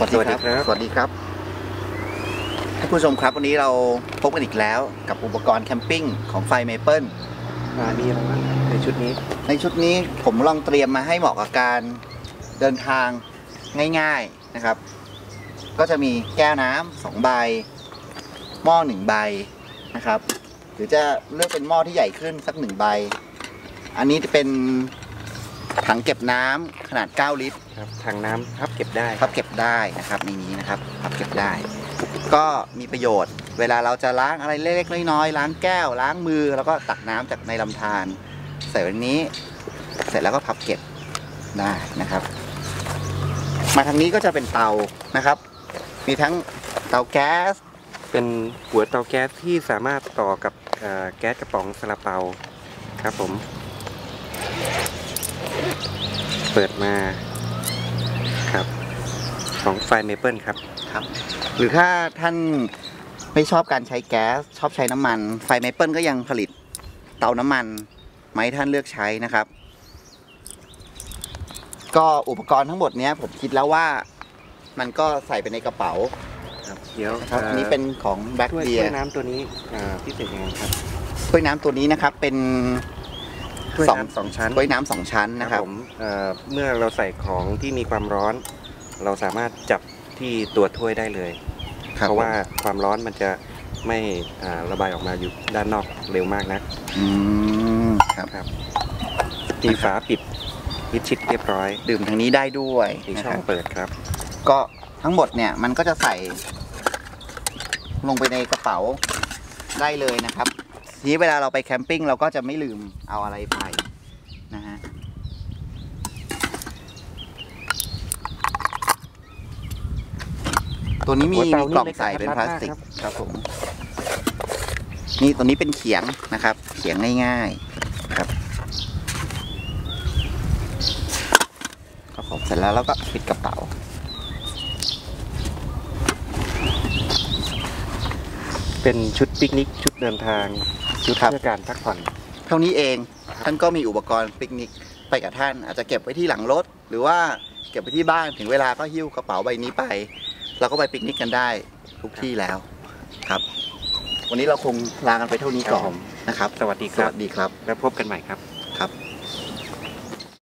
สวัสดีครับ สวัสดีครับท่านผู้ชมครับวันนี้เราพบกันอีกแล้วกับอุปกรณ์แคมปิ้งของไฟเมเปิลอ่ามีอะไรบ้างในชุดนี้ ในชุดนี้ผมลองเตรียมมาให้เหมาะกับการเดินทางง่ายๆนะครับ ก็จะมีแก้วน้ำสองใบ หม้อหนึ่งใบนะครับ หรือจะเลือกเป็นหม้อที่ใหญ่ขึ้นสักหนึ่งใบ อันนี้จะเป็น ถังเก็บน้ำขนาด 9 ลิตรครับถังน้ำพับเก็บได้พับเก็บได้นะครับในนี้นะครับพับเก็บได้ ก็มีประโยชน์ เวลาเราจะล้างอะไรเล็กๆน้อยๆล้างแก้วล้างมือ แล้วก็ตักน้ำจากในลำธารใส่ไว้นี้ เสร็จแล้วก็พับเก็บได้นะครับ มาทางนี้ก็จะเป็นเตานะครับ มีทั้งเตาแก๊ส เป็นหัวเตาแก๊สที่สามารถต่อกับเอ่อแก๊สกระป๋องซาลาเปาครับผม เปิดมาครับของไฟเมเปิลครับครับ หรือถ้าท่านไม่ชอบการใช้แก๊สชอบใช้น้ำมัน ไฟเมเปิลก็ยังผลิตเตาน้ำมันมาให้ท่านเลือกใช้นะครับ ก็อุปกรณ์ทั้งหมดเนี้ยผมคิดแล้วว่ามันก็ใส่ไปในกระเป๋าครับเดี๋ยวครับเอ่ออันนี้เป็นของแบ็คถ้วยเบียถ้วร์ยน้ำตัวนี้อ่าพิเศษยังไงครับถ้วยน้ำตัวนี้นะครับเป็น ถ้วยสองน้ำสองชั้นถ้วยน้ำสองชั้นนะครับผมเอ่อเมื่อเราใส่ของที่มีความร้อน เราสามารถจับที่ตัวถ้วยได้เลยครับเพราะว่าความร้อนมันจะไม่อ่าระบายออกมาอยู่ด้านนอกเร็วมากนักอืมครับครับมีฝาปิดมิดชิดเรียบร้อย ดื่มทางนี้ได้ด้วยมีนะช่คอรังบเปิดครับ ก็ทั้งหมดเนี่ยมันก็จะใส่ ลงไปในกระเป๋าได้เลยนะครับ ทีนี้เวลาเราไปแคมปิ้งเราก็จะไม่ลืมเอาอะไรไปนะฮะตัวนี้มีหัวเตามีนี่กล่องเล็กใส่เป็นกระพทัลาดสมากติกครับครับผม นี่ตัวนี้เป็นเขียงนะครับ เขียงง่ายๆครับครับผมเสร็จแล้วเราก็ปิดกระเป๋า เป็นชุดปิกนิกชุดเดินทางชุดครับเพื่อการพักผ่อน เท่านี้เองท่านก็มีอุปกรณ์ปิกนิกไปกับท่าน อาจจะเก็บไว้ที่หลังรถ หรือว่าเก็บไว้ที่บ้านถึงเวลาก็หิ้วกระเป๋าใบนี้ไป เราก็ไปปิกนิกกันได้ทุกที่แล้วครับ วันนี้เราคงลากันไปเท่านี้ก่อครับผนมนะครับ สวัสดีคสรับวัสดีครับ แล้วพบกันใหม่ครับ